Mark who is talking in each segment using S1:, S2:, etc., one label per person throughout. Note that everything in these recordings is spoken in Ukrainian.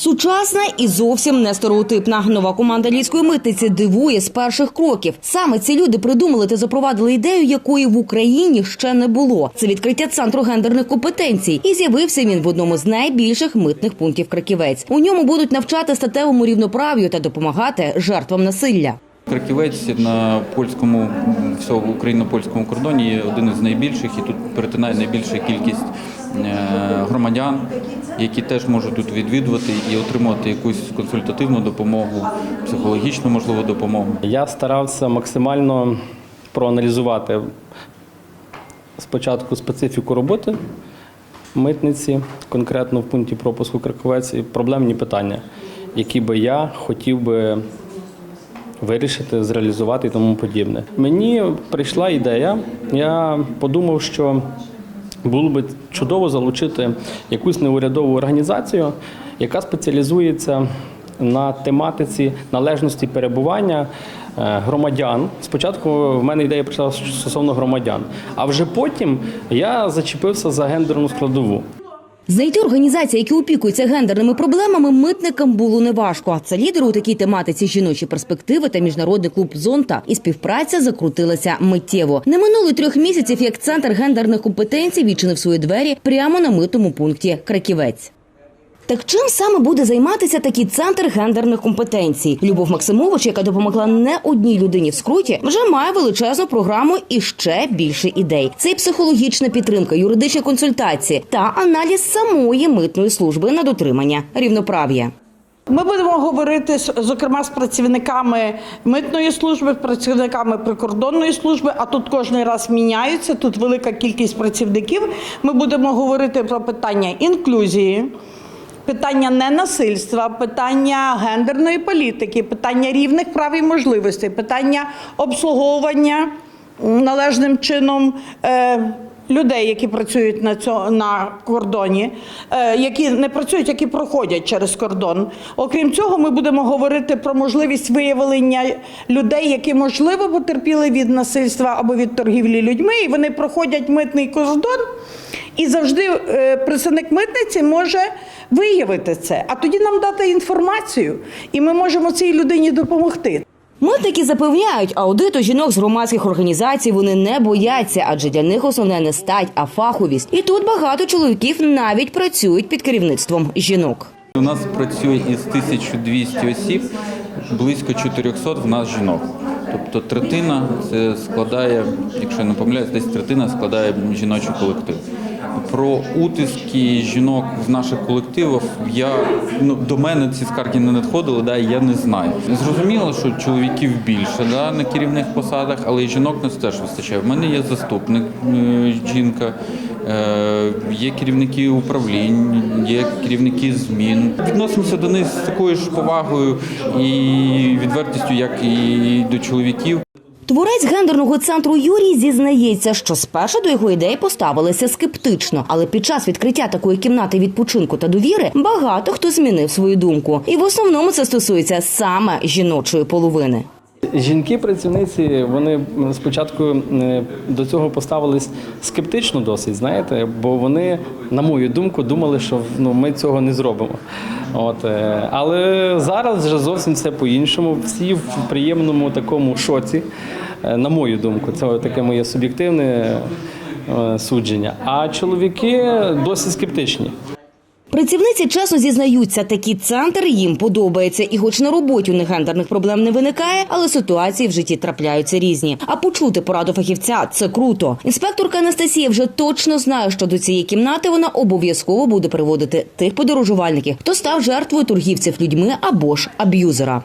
S1: Сучасна і зовсім не стереотипна. Нова команда львівської митниці дивує з перших кроків. Саме ці люди придумали та запровадили ідею, якої в Україні ще не було. Це відкриття центру гендерних компетенцій. І з'явився він в одному з найбільших митних пунктів Краківець. У ньому будуть навчати статевому рівноправ'ю та допомагати жертвам насилля.
S2: Краківець на польському всього україно-польському кордоні є один із найбільших, і тут перетинає найбільша кількість е, громадян, які теж можуть тут відвідувати і отримувати якусь консультативну допомогу, психологічну можливо допомогу.
S3: Я старався максимально проаналізувати спочатку специфіку роботи митниці, конкретно в пункті пропуску Краковець, і проблемні питання, які би я хотів би вирішити, зреалізувати і тому подібне. Мені прийшла ідея, я подумав, що було би чудово залучити якусь неурядову організацію, яка спеціалізується на тематиці належності перебування е, громадян. Спочатку в мене ідея прийшла стосовно громадян, а вже потім я зачепився за гендерну складову.
S1: Знайти організації, які опікуються гендерними проблемами, митникам було неважко. Це лідери у такій тематиці жіночі перспективи та міжнародний клуб Зонта. І співпраця закрутилася миттєво. Не минуло трьох місяців, як центр гендерних компетенцій відчинив свої двері прямо на митному пункті Краківець. Так чим саме буде займатися такий центр гендерних компетенцій? Любов Максимович, яка допомогла не одній людині в скруті, вже має величезну програму і ще більше ідей. Це і психологічна підтримка, юридичні консультації та аналіз самої митної служби на дотримання рівноправ'я.
S4: Ми будемо говорити зокрема з працівниками митної служби, працівниками прикордонної служби. А тут кожен раз міняються. Тут велика кількість працівників. Ми будемо говорити про питання інклюзії. Питання ненасильства, питання гендерної політики, питання рівних прав і можливостей, питання обслуговування належним чином е, людей, які працюють на цьо, на кордоні, е, які не працюють, які проходять через кордон. Окрім цього, ми будемо говорити про можливість виявлення людей, які можливо потерпіли від насильства або від торгівлі людьми, і вони проходять митний кордон. І завжди е, представник митниці може виявити це, а тоді нам дати інформацію, і ми можемо цій людині допомогти.
S1: Митники запевняють, аудиту жінок з громадських організацій вони не бояться, адже для них основне не стать, а фаховість. І тут багато чоловіків навіть працюють під керівництвом жінок.
S2: У нас працює із 1200 осіб, близько 400 в нас жінок. Тобто третина це складає, якщо я не помиляюсь, десь третина складає жіночий колектив. Про утиски жінок в наших колективах я ну до мене ці скарги не надходили, да, я не знаю. Зрозуміло, що чоловіків більше да, на керівних посадах, але і жінок нас теж вистачає. В мене є заступник е, жінка. Е, Є керівники управлінь, є керівники змін. Відносимося до них з такою ж повагою і відвертістю, як і до чоловіків.
S1: Творець гендерного центру Юрій зізнається, що спершу до його ідеї поставилися скептично, але під час відкриття такої кімнати відпочинку та довіри багато хто змінив свою думку, і в основному це стосується саме жіночої половини.
S3: Жінки-працівниці вони спочатку е, до цього поставились скептично досить, знаєте, бо вони, на мою думку, думали, що ну, ми цього не зробимо. От, е, але зараз вже зовсім все по-іншому. Всі в приємному такому шоці, е, на мою думку, це таке моє суб'єктивне судження. А чоловіки досить скептичні.
S1: Працівниці чесно зізнаються, такий центр їм подобається, і хоч на роботі у них гендерних проблем не виникає, але ситуації в житті трапляються різні. А почути пораду фахівця це круто. Інспекторка Анастасія вже точно знає, що до цієї кімнати вона обов'язково буде приводити тих подорожувальників, хто став жертвою торгівців людьми або ж аб'юзера.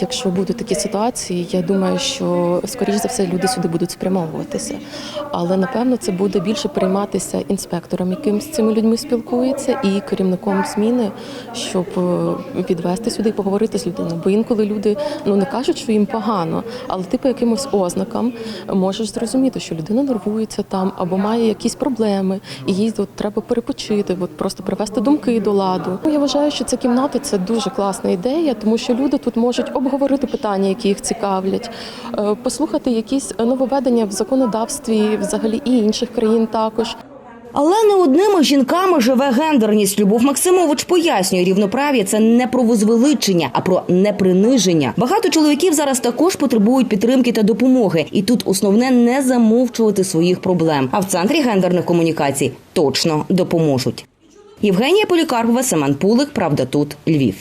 S5: Якщо будуть такі ситуації, я думаю, що скоріш за все люди сюди будуть спрямовуватися. Але напевно це буде більше прийматися інспектором, яким з цими людьми спілкується, і керівником зміни, щоб е, підвести сюди і поговорити з людиною. Бо інколи люди ну не кажуть, що їм погано, але ти по якимось ознакам можеш зрозуміти, що людина нервується там або має якісь проблеми, і їй от треба перепочити, от просто привести думки до ладу. Ну, Я вважаю, що ця кімната це дуже класна ідея, тому що люди тут можуть обговорити питання, які їх цікавлять, е, послухати якісь нововведення в законодавстві, взагалі і інших країн також.
S1: Але не одними жінками живе гендерність. Любов Максимович пояснює, рівноправ'я це не про возвеличення, а про неприниження. Багато чоловіків зараз також потребують підтримки та допомоги, і тут основне не замовчувати своїх проблем. А в центрі гендерних комунікацій точно допоможуть. Євгенія Полікарпова, Семен Пулик. Правда, тут Львів.